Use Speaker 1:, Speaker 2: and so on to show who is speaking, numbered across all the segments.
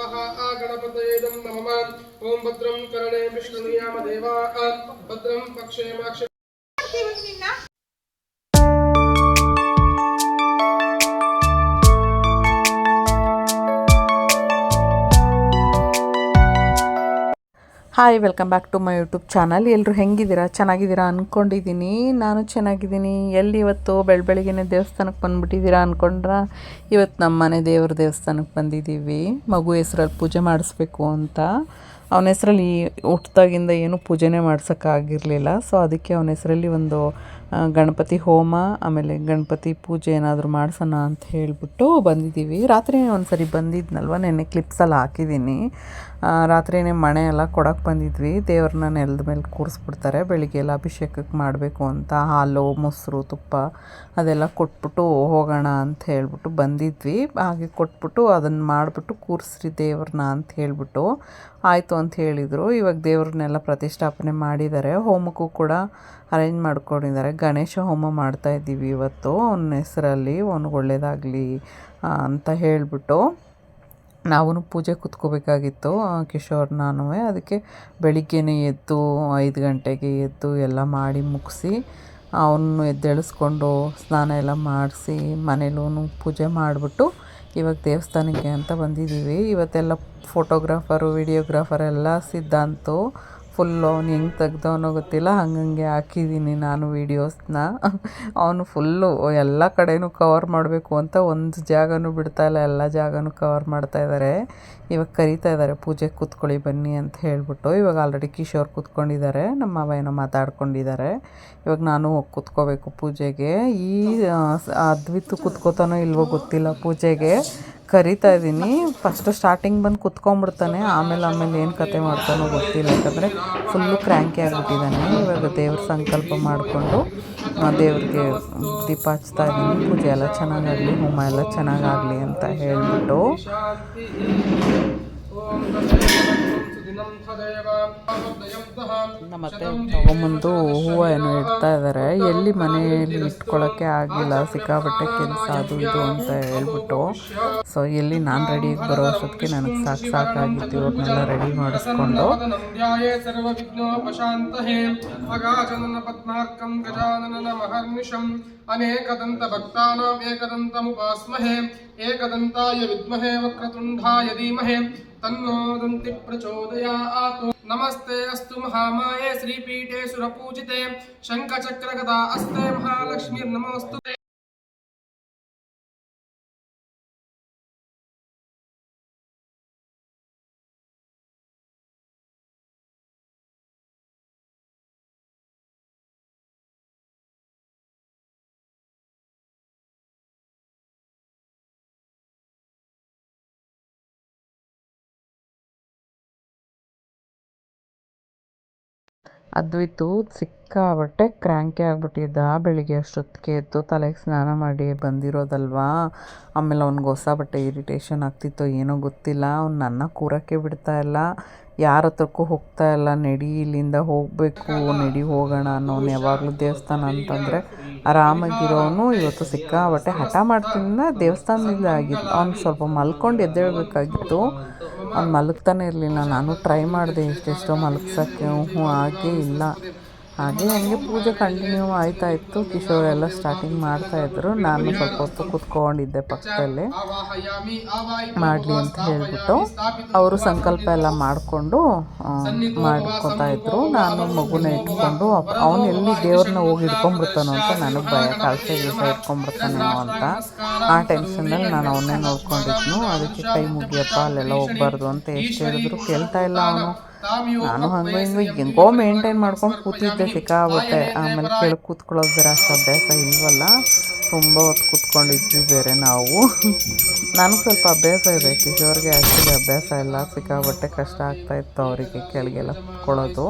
Speaker 1: स्वाहा गणपतयेदं नमः। ॐ भद्रं करणे विष्णुयाम देवा भद्रं पक्षे माक्ष
Speaker 2: hi welcome back to my YouTube channel ಎಲ್ಲರೂ ಹೆಂಗಿದ್ದೀರಾ? ಚೆನ್ನಾಗಿದ್ದೀರಾ ಅಂದ್ಕೊಂಡಿದ್ದೀನಿ ನಾನು ಚೆನ್ನಾಗಿದ್ದೀನಿ. ಎಲ್ಲಿ ಇವತ್ತು ಬೆಳ ಬೆಳಿಗ್ಗೆನೇ ದೇವಸ್ಥಾನಕ್ಕೆ ಬಂದುಬಿಟ್ಟಿದ್ದೀರಾ ಅಂದ್ಕೊಂಡ್ರ ಇವತ್ತು ನಮ್ಮ ಮನೆ ದೇವ್ರ ದೇವಸ್ಥಾನಕ್ಕೆ ಬಂದಿದ್ದೀವಿ. ಮಗು ಹೆಸ್ರಲ್ಲಿ ಪೂಜೆ ಮಾಡಿಸ್ಬೇಕು ಅಂತ. ಅವನ ಹೆಸ್ರಲ್ಲಿ ಹುಟ್ಟಿದಾಗಿಂದ ಏನೂ ಪೂಜೆನೇ ಮಾಡ್ಸೋಕ್ಕಾಗಿರಲಿಲ್ಲ. ಸೊ ಅದಕ್ಕೆ ಅವನ ಹೆಸರಲ್ಲಿ ಒಂದು ಗಣಪತಿ ಹೋಮ, ಆಮೇಲೆ ಗಣಪತಿ ಪೂಜೆ ಏನಾದರೂ ಮಾಡಿಸೋಣ ಅಂತ ಹೇಳಿಬಿಟ್ಟು ಬಂದಿದ್ದೀವಿ. ರಾತ್ರಿ ಒಂದು ಸರಿ ಬಂದಿದ್ನಲ್ವ? ನೆನ್ನೆ ಕ್ಲಿಪ್ಸಲ್ಲಿ ಹಾಕಿದ್ದೀನಿ. ರಾತ್ರಿನೇ ಮಣೆ ಎಲ್ಲ ಕೊಡೋಕ್ಕೆ ಬಂದಿದ್ವಿ. ದೇವ್ರನ್ನ ನೆಲದ ಮೇಲೆ ಕೂರಿಸ್ಬಿಡ್ತಾರೆ. ಬೆಳಿಗ್ಗೆ ಎಲ್ಲ ಅಭಿಷೇಕಕ್ಕೆ ಮಾಡಬೇಕು ಅಂತ ಹಾಲು, ಮೊಸರು, ತುಪ್ಪ ಅದೆಲ್ಲ ಕೊಟ್ಬಿಟ್ಟು ಹೋಗೋಣ ಅಂತ ಹೇಳ್ಬಿಟ್ಟು ಬಂದಿದ್ವಿ. ಹಾಗೆ ಕೊಟ್ಬಿಟ್ಟು ಅದನ್ನು ಮಾಡಿಬಿಟ್ಟು ಕೂರಿಸ್ರಿ ದೇವ್ರನ್ನ ಅಂತ ಹೇಳಿಬಿಟ್ಟು ಆಯಿತು ಅಂತ ಹೇಳಿದರು. ಇವಾಗ ದೇವ್ರನ್ನೆಲ್ಲ ಪ್ರತಿಷ್ಠಾಪನೆ ಮಾಡಿದ್ದಾರೆ. ಹೋಮಕ್ಕೂ ಕೂಡ ಅರೇಂಜ್ ಮಾಡ್ಕೊಂಡಿದ್ದಾರೆ. ಗಣೇಶ ಹೋಮ ಮಾಡ್ತಾ ಇದ್ದೀವಿ ಇವತ್ತು. ಅವನ ಹೆಸರಲ್ಲಿ ಅವ್ನಿಗೆ ಒಳ್ಳೇದಾಗಲಿ ಅಂತ ಹೇಳಿಬಿಟ್ಟು ನಾವೂ ಪೂಜೆ ಕೂತ್ಕೋಬೇಕಾಗಿತ್ತು. ಕಿಶೋರ್ ನಾನು ಅದಕ್ಕೆ ಬೆಳಿಗ್ಗೆನೇ ಎದ್ದು, ಐದು ಗಂಟೆಗೆ ಎದ್ದು ಎಲ್ಲ ಮಾಡಿ ಮುಗಿಸಿ ಅವನು ಎದ್ದೇಳಿಸ್ಕೊಂಡು ಸ್ನಾನ ಎಲ್ಲ ಮಾಡಿಸಿ ಮನೇಲೂ ಪೂಜೆ ಮಾಡಿಬಿಟ್ಟು ಇವಾಗ ದೇವಸ್ಥಾನಕ್ಕೆ ಅಂತ ಬಂದಿದ್ದೀವಿ. ಇವತ್ತೆಲ್ಲ ಫೋಟೋಗ್ರಾಫರು ವಿಡಿಯೋಗ್ರಾಫರ್ ಎಲ್ಲ ಸಿದ್ಧಾಂತು ಫುಲ್ಲು ಅವ್ನು ಹೆಂಗೆ ತೆಗ್ದವನೋ ಗೊತ್ತಿಲ್ಲ. ಹಂಗಂಗೆ ಹಾಕಿದ್ದೀನಿ ನಾನು ವೀಡಿಯೋಸ್ನ ಅವನು ಫುಲ್ಲು ಎಲ್ಲ ಕಡೆನೂ ಕವರ್ ಮಾಡಬೇಕು ಅಂತ ಒಂದು ಜಾಗನೂ ಬಿಡ್ತಾ ಇಲ್ಲ, ಎಲ್ಲ ಜಾಗನೂ ಕವರ್ ಮಾಡ್ತಾ ಇದ್ದಾರೆ ಇವಾಗ ಕರೀತಾ ಇದ್ದಾರೆ ಪೂಜೆಗೆ ಕೂತ್ಕೊಳ್ಳಿ ಬನ್ನಿ ಅಂತ ಹೇಳಿಬಿಟ್ಟು. ಇವಾಗ ಆಲ್ರೆಡಿ ಕಿಶೋರ್ ಕೂತ್ಕೊಂಡಿದ್ದಾರೆ, ನಮ್ಮ ಮಾವ ಏನೋ ಮಾತಾಡ್ಕೊಂಡಿದ್ದಾರೆ. ಇವಾಗ ನಾನು ಹೋಗಿ ಕೂತ್ಕೋಬೇಕು ಪೂಜೆಗೆ. ಈ ಅದ್ವಿತ್ತು ಕೂತ್ಕೋತಾನೋ ಇಲ್ವೋ ಗೊತ್ತಿಲ್ಲ ಪೂಜೆಗೆ. ಕರಿತಾ ಇದ್ದೀನಿ. ಫಸ್ಟು ಸ್ಟಾರ್ಟಿಂಗ್ ಬಂದು ಕುತ್ಕೊಂಡ್ಬಿಡ್ತಾನೆ. ಆಮೇಲೆ ಆಮೇಲೆ ಏನು ಕತೆ ಮಾಡ್ತಾನೋ ಗೊತ್ತಿಲ್ಲ. ಯಾಕಂದರೆ ಫುಲ್ಲು ಕ್ರ್ಯಾಂಕಿ ಆಗಿಬಿಟ್ಟಿದ್ದಾನೆ. ಇವಾಗ ದೇವ್ರ ಸಂಕಲ್ಪ ಮಾಡಿಕೊಂಡು ದೇವ್ರಿಗೆ ದೀಪ ಹಚ್ತಾ ಇದ್ದೀನಿ. ಪೂಜೆ ಎಲ್ಲ ಚೆನ್ನಾಗಾಗಲಿ, ಹೋಮ ಎಲ್ಲ ಚೆನ್ನಾಗಾಗಲಿ ಅಂತ ಹೇಳಿಬಿಟ್ಟು. ಮತ್ತೆ ತಗೊಂಬಂದು ಏನು ಇಡ್ತಾ ಇದ್ದಾರೆ. ಎಲ್ಲಿ ಮನೆಯಲ್ಲಿ ಇಟ್ಕೊಳ್ಳೋಕ್ಕೆ ಆಗಿಲ್ಲ ಸಿಕ್ಕಾಪಟ್ಟೆ ಕೆಲಸ ಅದು ಇದು ಅಂತ ಹೇಳ್ಬಿಟ್ಟು. ಸೊ ಎಲ್ಲಿ ನಾನು ರೆಡಿ ಬರೋ ಅಷ್ಟೊತ್ತಿಗೆ ನನಗೆ ಸಾಕು ಸಾಕಾಗಿತ್ತು ಇವ್ರನ್ನೆಲ್ಲ ರೆಡಿ ಮಾಡಿಸ್ಕೊಂಡು
Speaker 1: ಅನೇಕದಂತ ಭಕ್ತಾನಾಂ ಏಕದಂತಮುಪಾಸ್ಮಹೇ ಏಕದಂತಾಯ ವಿದ್ಮಹೇ ವಕ್ರತುಂಡಾಯ ಧೀಮಹೇ. एकदन्तमुपास्महे प्रचोदया आतु तन्नो नमस्ते अस्तु महामाये श्रीपीठे सुरपूजिते शङ्खचक्रगदा अस्ते महालक्ष्मीर्नमोऽस्तु ते
Speaker 2: ಸಿಕ್ಕಾಪಟ್ಟೆ ಕ್ರ್ಯಾಂಕಿ ಆಗಿಬಿಟ್ಟಿದ್ದ. ಬೆಳಿಗ್ಗೆ ಅಷ್ಟೊತ್ತಿಗೆ ಎದ್ದು ತಲೆಗೆ ಸ್ನಾನ ಮಾಡಿ ಬಂದಿರೋದಲ್ವಾ? ಆಮೇಲೆ ಅವ್ನಿಗೆ ಹೊಸ ಬಟ್ಟೆ ಇರಿಟೇಷನ್ ಆಗ್ತಿತ್ತೋ ಏನೋ ಗೊತ್ತಿಲ್ಲ. ಅವ್ನು ನನ್ನ ಕೂರಕ್ಕೆ ಬಿಡ್ತಾ ಇಲ್ಲ. ಯಾರ ಹತ್ರಕ್ಕೂ ಹೋಗ್ತಾ ಇಲ್ಲ. ನಡಿ, ಇಲ್ಲಿಂದ ಹೋಗಬೇಕು, ನಡಿ ಹೋಗೋಣ ಅನ್ನೋನು ಯಾವಾಗಲೂ ದೇವಸ್ಥಾನ ಅಂತಂದರೆ ಆರಾಮಾಗಿರೋನು ಇವತ್ತು ಸಿಕ್ಕಾಬಟ್ಟೆ ಹಠ ಮಾಡ್ತಿದ್ದ ದೇವಸ್ಥಾನದಿಂದ ಆಗಿತ್ತು ಅವ್ನು ಸ್ವಲ್ಪ ಮಲ್ಕೊಂಡು ಎದ್ದೇಳಬೇಕಾಗಿತ್ತು. ಅವ್ನು ಮಲಗ್ತಾನೆ ಇರಲಿಲ್ಲ. ನಾನು ಟ್ರೈ ಮಾಡಿದೆ ಎಷ್ಟೆಷ್ಟೋ ಮಲಗ್ಸೋಕ್ಕೆ. ಹ್ಞೂ ಹಾಗೇ ಇಲ್ಲ. ಹಾಗೆ ಹಂಗೆ ಪೂಜೆ ಕಂಟಿನ್ಯೂ ಆಯ್ತಾ ಇತ್ತು. ಕಿಶೋರ್ ಎಲ್ಲ ಸ್ಟಾರ್ಟಿಂಗ್ ಮಾಡ್ತಾ ಇದ್ರು. ನಾನು ಸ್ವಲ್ಪ ಹೊತ್ತು ಕುತ್ಕೊಂಡಿದ್ದೆ ಪಕ್ಕದಲ್ಲಿ. ಮಾಡಲಿ ಅಂತ ಹೇಳ್ಬಿಟ್ಟು ಅವರು ಸಂಕಲ್ಪ ಎಲ್ಲ ಮಾಡಿಕೊಂಡು ಮಾಡ್ಕೊತಾ ಇದ್ರು. ನಾನು ಮಗುನ ಇಟ್ಕೊಂಡು ಅವನು ಎಲ್ಲಿ ದೇವ್ರನ್ನ ಹೋಗಿ ಇಟ್ಕೊಂಡ್ಬಿಡ್ತಾನೋ ಅಂತ ನನಗೆ ಭಯ. ಕಾಲ್ಸೆ ಗೀಸ ಇಟ್ಕೊಂಡ್ಬಿಡ್ತಾನೋ ಅಂತ. ಆ ಟೆನ್ಷನ್ನಲ್ಲಿ ನಾನು ಅವನ್ನೇ ನೋಡ್ಕೊಂಡಿದ್ನು. ಅದಕ್ಕೆ ಕೈ ಮುಗಿಯಪ್ಪ, ಅಲ್ಲೆಲ್ಲ ಹೋಗ್ಬಾರ್ದು ಅಂತ ಎಷ್ಟು ಹೇಳಿದ್ರು. ಕೇಳ್ತಾ ಇಲ್ಲ ಅವನು. ನಾನು ಹಂಗೆ ಹಿಂಗೆ ಹೆಂಗೋ ಮೇಂಟೈನ್ ಮಾಡ್ಕೊಂಡು ಕೂತಿದ್ದೆ ಸಿಕ್ಕಾಬಟ್ಟೆ ಆಮೇಲೆ ಕೇಳಿ ಕೂತ್ಕೊಳ್ಳೋದು ಬೇರೆ ಅಷ್ಟು ಅಭ್ಯಾಸ ಇಲ್ವಲ್ಲ? ತುಂಬ ಹೊತ್ತು ಕುತ್ಕೊಂಡಿದ್ವಿ ಬೇರೆ ನಾವು. ನನಗೆ ಸ್ವಲ್ಪ ಅಭ್ಯಾಸ ಇದೆ ಕಿಶೋರ್ಗೆ ಆ್ಯಕ್ಚುಲಿ ಅಭ್ಯಾಸ ಇಲ್ಲ ಸಿಕ್ಕಾಬಟ್ಟೆ ಕಷ್ಟ ಆಗ್ತಾ ಇತ್ತು ಅವರಿಗೆ ಕೆಳಗೆಲ್ಲ ಕುತ್ಕೊಳ್ಳೋದು.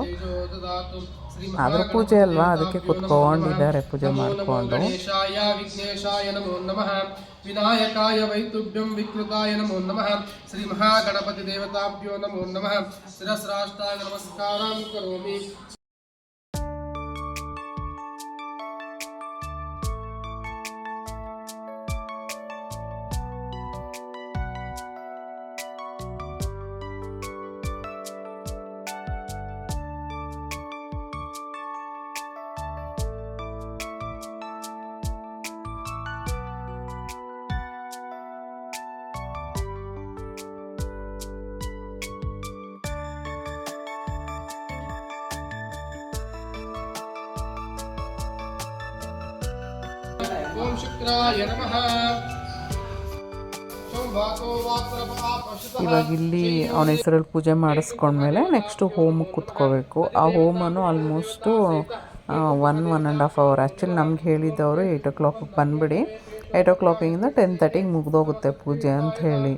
Speaker 2: ಆದರೂ ಪೂಜೆ ಅಲ್ವಾ? ಅದಕ್ಕೆ ಕುತ್ಕೊಂಡಿದ್ದಾರೆ, ಪೂಜೆ ಮಾಡಿಕೊಂಡು.
Speaker 1: ವಿನಾಯಕಾಯ, ವೈತುಭ್ಯಂ, ವಿಕೃತಾಯ ನಮೋ ನಮಃ. ಶ್ರೀ ಮಹಾಗಣಪತಿ ದೇವತಾಭ್ಯೋ ನಮೋ ನಮಃ. ಶಿರಸ್ರಾಷ್ಟಾಂಗ ನಮಸ್ಕಾರಂ ಕರೋಮಿ. ಓಂ ಶುಕ್ರಾಯ ನಮಃ
Speaker 2: ಇವಾಗ ಇಲ್ಲಿ ಅವನ ಹೆಸರಲ್ಲಿ ಪೂಜೆ ಮಾಡಿಸ್ಕೊಂಡ್ಮೇಲೆ ನೆಕ್ಸ್ಟು ಹೋಮಕ್ಕೆ ಕುತ್ಕೋಬೇಕು. ಆ ಹೋಮನು almost one one and half hour actually ನಮ್ಗೆ ಹೇಳಿದ್ದವರು ಏಯ್ಟ್ ಓ ಕ್ಲಾಕಿಗೆ ಬಂದುಬಿಡಿ ಏಯ್ಟ್ ಓ ಕ್ಲಾಕಿಂದ ಟೆನ್ ತರ್ಟಿಗೆ ಮುಗ್ದೋಗುತ್ತೆ ಪೂಜೆ ಅಂತ ಹೇಳಿ.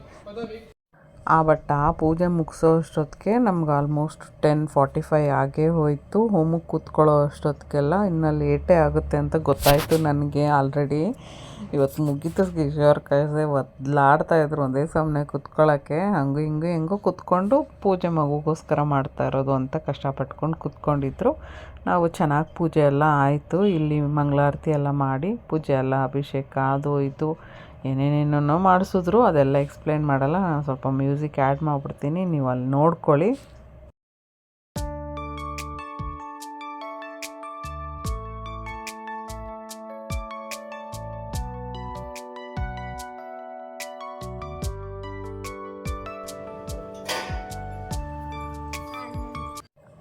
Speaker 2: ಆ ಬಟ್ ಆ ಪೂಜೆ ಮುಗಿಸೋ ಅಷ್ಟೊತ್ತಿಗೆ ನಮ್ಗೆ ಆಲ್ಮೋಸ್ಟ್ ಟೆನ್ ಫಾರ್ಟಿ ಫೈ ಆಗೇ ಹೋಯಿತು. ಹೋಮಕ್ಕೆ ಕೂತ್ಕೊಳ್ಳೋ ಅಷ್ಟೊತ್ತಿಗೆಲ್ಲ ಇನ್ನು ಲೇಟೇ ಆಗುತ್ತೆ ಅಂತ ಗೊತ್ತಾಯಿತು ನನಗೆ ಆಲ್ರೆಡಿ ಇವತ್ತು ಮುಗೀತು ಕಿಶೋರ್ ಕೈಸೆ ಒದ್ಲಾಡ್ತಾ ಇದ್ರು ಒಂದೇ ಸಮನೆ ಕುತ್ಕೊಳ್ಳೋಕ್ಕೆ. ಹಂಗು ಹಿಂಗೂ ಹೆಂಗೋ ಕೂತ್ಕೊಂಡು ಪೂಜೆ ಮಗುಗೋಸ್ಕರ ಮಾಡ್ತಾ ಇರೋದು ಅಂತ ಕಷ್ಟಪಟ್ಕೊಂಡು ಕೂತ್ಕೊಂಡಿದ್ರು. ನಾವು ಚೆನ್ನಾಗಿ ಪೂಜೆ ಎಲ್ಲ ಆಯಿತು. ಇಲ್ಲಿ ಮಂಗಳಾರತಿ ಎಲ್ಲ ಮಾಡಿ ಪೂಜೆ ಎಲ್ಲ ಅಭಿಷೇಕ ಅದು ಇದು ಏನೇನೇನೋ ಮಾಡಿಸಿದ್ರು, ಅದೆಲ್ಲ ಎಕ್ಸ್ಪ್ಲೇನ್ ಮಾಡಲ್ಲ. ನಾನು ಸ್ವಲ್ಪ ಮ್ಯೂಸಿಕ್ ಆ್ಯಡ್ ಮಾಡಿಬಿಡ್ತೀನಿ. ನೀವು ಅಲ್ಲಿ ನೋಡ್ಕೊಳ್ಳಿ.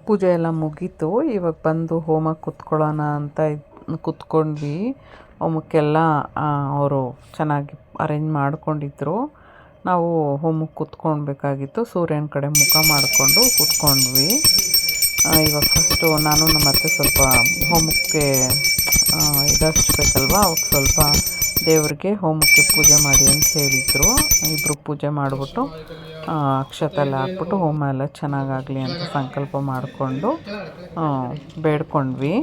Speaker 2: ಪೂಜೆ ಎಲ್ಲ ಮುಗೀತು. ಇವಾಗ ಬಂದು ಹೋಮಕ್ಕೆ ಕುತ್ಕೊಳ್ಳೋಣ ಅಂತ ಕುತ್ಕೊಂಡ್ವಿ. ಹೋಮಕ್ಕೆಲ್ಲ ಅವರು ಚೆನ್ನಾಗಿ ಅರೇಂಜ್ ಮಾಡಿಕೊಂಡಿದ್ರು. ನಾವು ಹೋಮಕ್ಕೆ ಕೂತ್ಕೊಳ್ಬೇಕಾಗಿತ್ತು. ಸೂರ್ಯನ ಕಡೆ ಮುಖ ಮಾಡಿಕೊಂಡು ಕುತ್ಕೊಂಡ್ವಿ. ಇವಾಗ ಫಸ್ಟು ನಾನು ನಮ್ಮ ಅತ್ತೆ ಸ್ವಲ್ಪ ಹೋಮಕ್ಕೆ ಆ, ಇದು ಹಚ್ಬೇಕಲ್ವ ಅವಾಗ ಸ್ವಲ್ಪ ದೇವರಿಗೆ ಹೋಮಕ್ಕೆ ಪೂಜೆ ಮಾಡಿ ಅಂತ ಹೇಳಿದರು. ಇಬ್ಬರು ಪೂಜೆ ಮಾಡಿಬಿಟ್ಟು ಅಕ್ಷತೆ ಎಲ್ಲ ಹಾಕ್ಬಿಟ್ಟು ಹೋಮ ಎಲ್ಲ ಚೆನ್ನಾಗಾಗಲಿ ಅಂತ ಸಂಕಲ್ಪ ಮಾಡಿಕೊಂಡು ಬೇಡ್ಕೊಂಡ್ವಿ.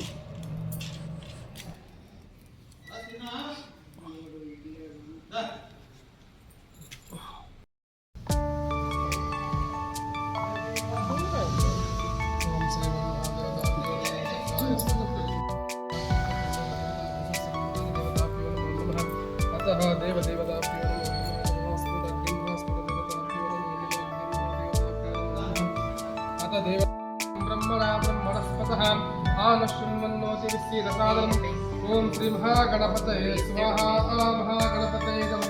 Speaker 1: ಅತಃ ದೇವದೇವತಾಭ್ಯೋ ಅತ ದೇವ ಬ್ರಹ್ಮಣ ಬ್ರಹ್ಮಣಸ್ಪತಃ ಆನಶೃಣ್ವನ್ನೋತಿ ವಿಸ್ತೀರಸಾದರಂ ಓಂ ಶ್ರೀ ಮಹಾಗಣಪತಯೇ ಸ್ವಾಹಾ ಆ ಮಹಾಗಣಪತಯೇ ನಮಃ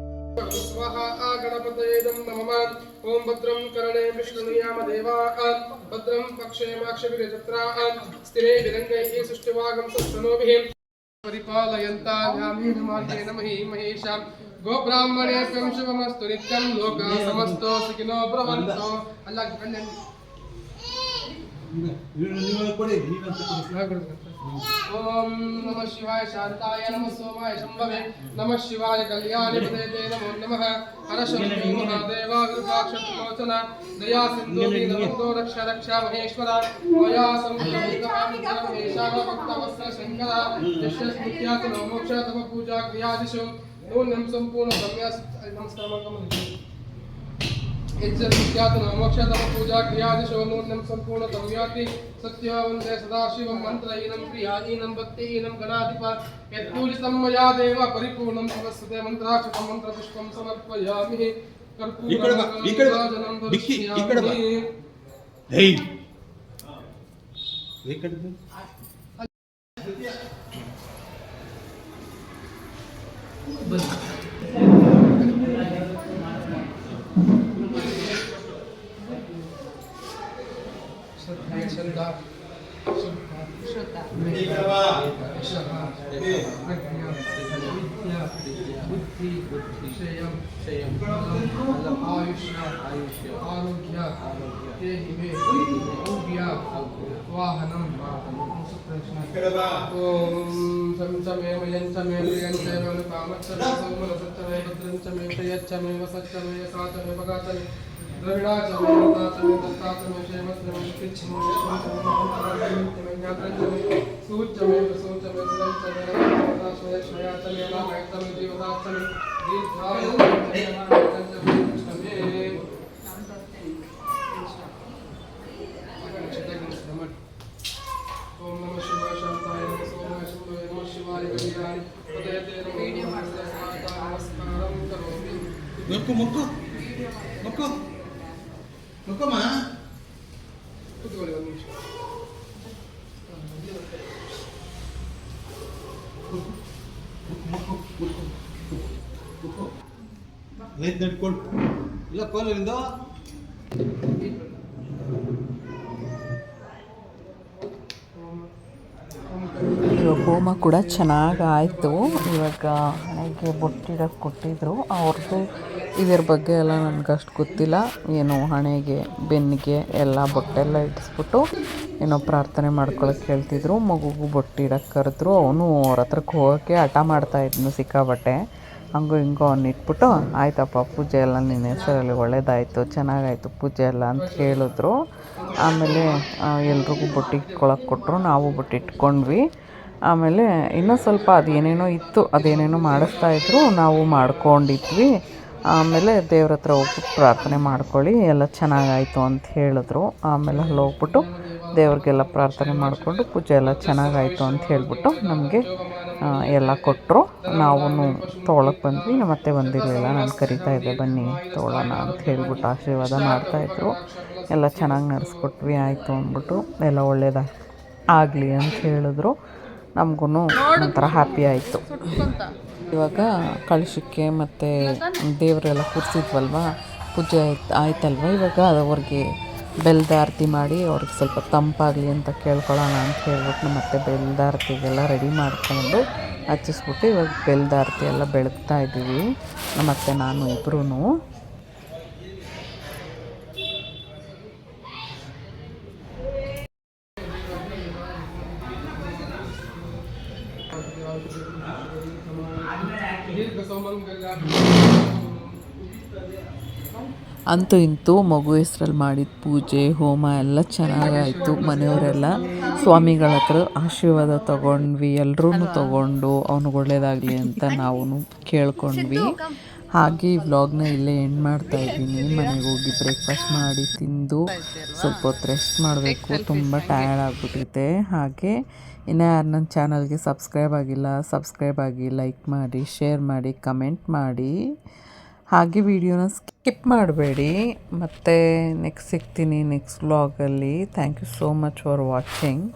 Speaker 1: ఓం భద్రం కరణే విష్ణుయామదేవాః భద్రం పక్షేమాక్షభిరజత్రాః స్థిరే విరంగైః సుష్టివాగం సత్సనోభిః పరిపాలయంతాభ్యామేన మార్గేణ మహీ మహేషాం గోబ్రాహ్మణేభ్యం శుభమస్తు నిత్యం లోకా సమస్తో సుఖినో భవంతో అల్లాహ్ ఓం నమ శివాయ శాంతాయ నమ సోమాయ శంభవే నమ శివాయ కళ్యాణి ప్రేతే నమో నమ హర శంభు మహాదేవా కృపాక్షత్రోచన దయా సింధు దీనబంధో రక్ష రక్ష మహేశ్వర మయా సంప్రదాయకమేషావ భక్త శంకర యస్య తమ పూజా క్రియాదిశం నూన్యం సంపూర్ణ సమ్యాస్ నమస్కారం ಸಮಸ್ತೋ ಸುಖಿನೋ ಭವಂತೋ ಅಲ್ಲ ಕಣ್ಣೆ
Speaker 3: ನೀವು ಕೊಡಿ ನೀವಂತ ಕೊಡಿ
Speaker 1: ಓಂ ನಮಃ ಶಿವಾಯ ಶಾಂತಾಯ ನಮಃ ಸೋಮಾಯ ಶಂಭವೆ ನಮಃ ಶಿವಾಯ ಕಲ್ಯಾಣಿ ಪದೇ ನಮೋ ध्यानं ॐ शं च मे मयं च मे प्रियं च मे कामच्च मे सौमनसच्च मे भद्रं च मे प्रियच्च मे वसच्च मे यथा च मे भगा च मे द्रविडा च मे वृता च मे दत्ता च मे क्षेमत्र मे कृच्छ्मे सूच्च मे प्रसूच मे सुरं च मे रक्षता श्वयक्षया च मे लाभयत्त
Speaker 3: मे जीवता च मे
Speaker 1: दीर्घायुः च मे
Speaker 3: ರೈತ ನಡ್ಕೊಂಡು ಇಲ್ಲ ಕೋಲರಿಂದ
Speaker 2: ಹೋಮ ಕೂಡ ಚೆನ್ನಾಗಿ ಆಯಿತು ಇವಾಗ ಹಣೆಗೆ ಬೊಟ್ಟಿಡಕ್ಕೆ ಕೊಟ್ಟಿದ್ರು. ಅವ್ರದ್ದು ಇದ್ರ ಬಗ್ಗೆ ಎಲ್ಲ ನನಗೆ ಅಷ್ಟು ಗೊತ್ತಿಲ್ಲ. ಏನು ಹಣೆಗೆ, ಬೆನ್ನಿಗೆ ಎಲ್ಲ ಬೊಟ್ಟೆಲ್ಲ ಇಡಿಸ್ಬಿಟ್ಟು ಏನೋ ಪ್ರಾರ್ಥನೆ ಮಾಡ್ಕೊಳಕ್ಕೆ ಹೇಳ್ತಿದ್ರು. ಮಗುಗೂ ಬೊಟ್ಟಿಡಕ್ಕೆ ಕರೆದ್ರು. ಅವನು ಅವ್ರ ಹತ್ರಕ್ಕೆ ಹೋಗೋಕ್ಕೆ ಹಠ ಮಾಡ್ತಾ ಇದ್ನು ಸಿಕ್ಕಾಬಟ್ಟೆ ಹಂಗೋ ಹಿಂಗೋ ಅವ್ನು ಇಟ್ಬಿಟ್ಟು, ಆಯ್ತಪ್ಪ, ಪೂಜೆ ಎಲ್ಲ ನಿನ್ನ ಹೆಸರಲ್ಲಿ ಒಳ್ಳೇದಾಯಿತು, ಚೆನ್ನಾಗಾಯಿತು ಪೂಜೆ ಎಲ್ಲ ಅಂತ ಹೇಳಿದ್ರು. ಆಮೇಲೆ ಎಲ್ರಿಗೂ ಬೊಟ್ಟಿಟ್ಕೊಳಕ್ಕೆ ಕೊಟ್ಟರು ನಾವು ಬೊಟ್ಟಿಟ್ಕೊಂಡ್ವಿ ಆಮೇಲೆ ಇನ್ನೂ ಸ್ವಲ್ಪ ಅದೇನೇನೋ ಇತ್ತು, ಅದೇನೇನೋ ಮಾಡಿಸ್ತಾ ಇದ್ರು. ನಾವು ಮಾಡ್ಕೊಂಡಿದ್ವಿ. ಆಮೇಲೆ ದೇವ್ರ ಹತ್ರ ಹೋಗ್ಬಿಟ್ಟು ಪ್ರಾರ್ಥನೆ ಮಾಡ್ಕೊಳ್ಳಿ, ಎಲ್ಲ ಚೆನ್ನಾಗಾಯಿತು ಅಂತ ಹೇಳಿದ್ರು. ಆಮೇಲೆ ಅಲ್ಲಿ ಹೋಗ್ಬಿಟ್ಟು ದೇವ್ರಿಗೆಲ್ಲ ಪ್ರಾರ್ಥನೆ ಮಾಡಿಕೊಂಡು ಪೂಜೆ ಎಲ್ಲ ಚೆನ್ನಾಗಾಯಿತು ಅಂತ ಹೇಳ್ಬಿಟ್ಟು ನಮಗೆ ಎಲ್ಲ ಕೊಟ್ಟರು. ನಾವು ತೊಗೊಳಕ್ಕೆ ಬಂದ್ವಿ, ಮತ್ತೆ ಬಂದಿರಲಿಲ್ಲ. ನಾನು ಕರಿತಾ ಇದ್ದೆ, ಬನ್ನಿ ತೊಗೊಳ್ಳೋಣ ಅಂತ ಹೇಳ್ಬಿಟ್ಟು ಆಶೀರ್ವಾದ ಮಾಡ್ತಾಯಿದ್ರು ಎಲ್ಲ ಚೆನ್ನಾಗಿ ನಡೆಸ್ಕೊಟ್ವಿ, ಆಯಿತು ಅಂದ್ಬಿಟ್ಟು ಎಲ್ಲ ಒಳ್ಳೇದ ಆಗಲಿ ಅಂತ ಹೇಳಿದ್ರು. ನಮಗೂ ಒಂಥರ ಹ್ಯಾಪಿ ಆಯಿತು. ಇವಾಗ ಕಳಶಕ್ಕೆ ಮತ್ತು ದೇವರೆಲ್ಲ ಕೂರಿಸಿದ್ವಲ್ವ? ಪೂಜೆ ಆಯ್ತು, ಆಯ್ತಲ್ವ ಇವಾಗ? ಅವ್ರಿಗೆ ಬೆಲ್ಲದ ಆರತಿ ಮಾಡಿ ಅವ್ರಿಗೆ ಸ್ವಲ್ಪ ತಂಪಾಗಲಿ ಅಂತ ಕೇಳ್ಕೊಳ್ಳೋಣ ಅಂತ ಹೇಳ್ಬಿಟ್ಟು ಮತ್ತು ಮತ್ತೆ ಬೆಲ್ಲದ ಆರತಿಗೆಲ್ಲ ರೆಡಿ ಮಾಡ್ಕೊಂಡು ಹಚ್ಚಿಸ್ಬಿಟ್ಟು ಇವಾಗ ಬೆಲ್ಲದ ಆರತಿ ಎಲ್ಲ ಬೆಳಗ್ತಾ ಇದ್ದೀವಿ. ನಮ್ಮ ಅತ್ತೆ ನಾನು ಇಬ್ಬರೂ ಅಂತೂ ಇಂತೂ ಮಗು ಹೆಸ್ರಲ್ಲಿ ಮಾಡಿದ ಪೂಜೆ, ಹೋಮ ಎಲ್ಲ ಚೆನ್ನಾಗಾಯಿತು ಮನೆಯವರೆಲ್ಲ. ಸ್ವಾಮಿಗಳ ಹತ್ರ ಆಶೀರ್ವಾದ ತಗೊಂಡ್ವಿ ಎಲ್ಲರೂ ತಗೊಂಡು ಅವ್ನಿಗೆ ಒಳ್ಳೇದಾಗಲಿ ಅಂತ ನಾವು ಕೇಳ್ಕೊಂಡ್ವಿ. ಹಾಗೆ ಈ ವ್ಲಾಗ್ನ ಇಲ್ಲೇ ಎಂಡ್ ಮಾಡ್ತಾ ಇದ್ದೀನಿ. ಮನೆಗೆ ಹೋಗಿ ಬ್ರೇಕ್ಫಾಸ್ಟ್ ಮಾಡಿ ತಿಂದು ಸ್ವಲ್ಪ ಹೊತ್ತು ರೆಸ್ಟ್ ಮಾಡಬೇಕು. ತುಂಬ ಟಯರ್ಡ್ ಆಗಿಬಿಟ್ಟಿದೆ. ಹಾಗೆ ಇನ್ನು ಯಾರು ನನ್ನ ಚಾನಲ್ಗೆ ಸಬ್ಸ್ಕ್ರೈಬ್ ಆಗಿಲ್ಲ ಸಬ್ಸ್ಕ್ರೈಬ್ ಆಗಿ ಲೈಕ್ ಮಾಡಿ ಶೇರ್ ಮಾಡಿ ಕಮೆಂಟ್ ಮಾಡಿ. ಹಾಗೆ ವಿಡಿಯೋನ ಸ್ಕಿಪ್ ಮಾಡಬೇಡಿ. ಮತ್ತು ನೆಕ್ಸ್ಟ್ ಸಿಗ್ತೀನಿ ನೆಕ್ಸ್ಟ್ ವ್ಲಾಗಲ್ಲಿ thank you so much for watching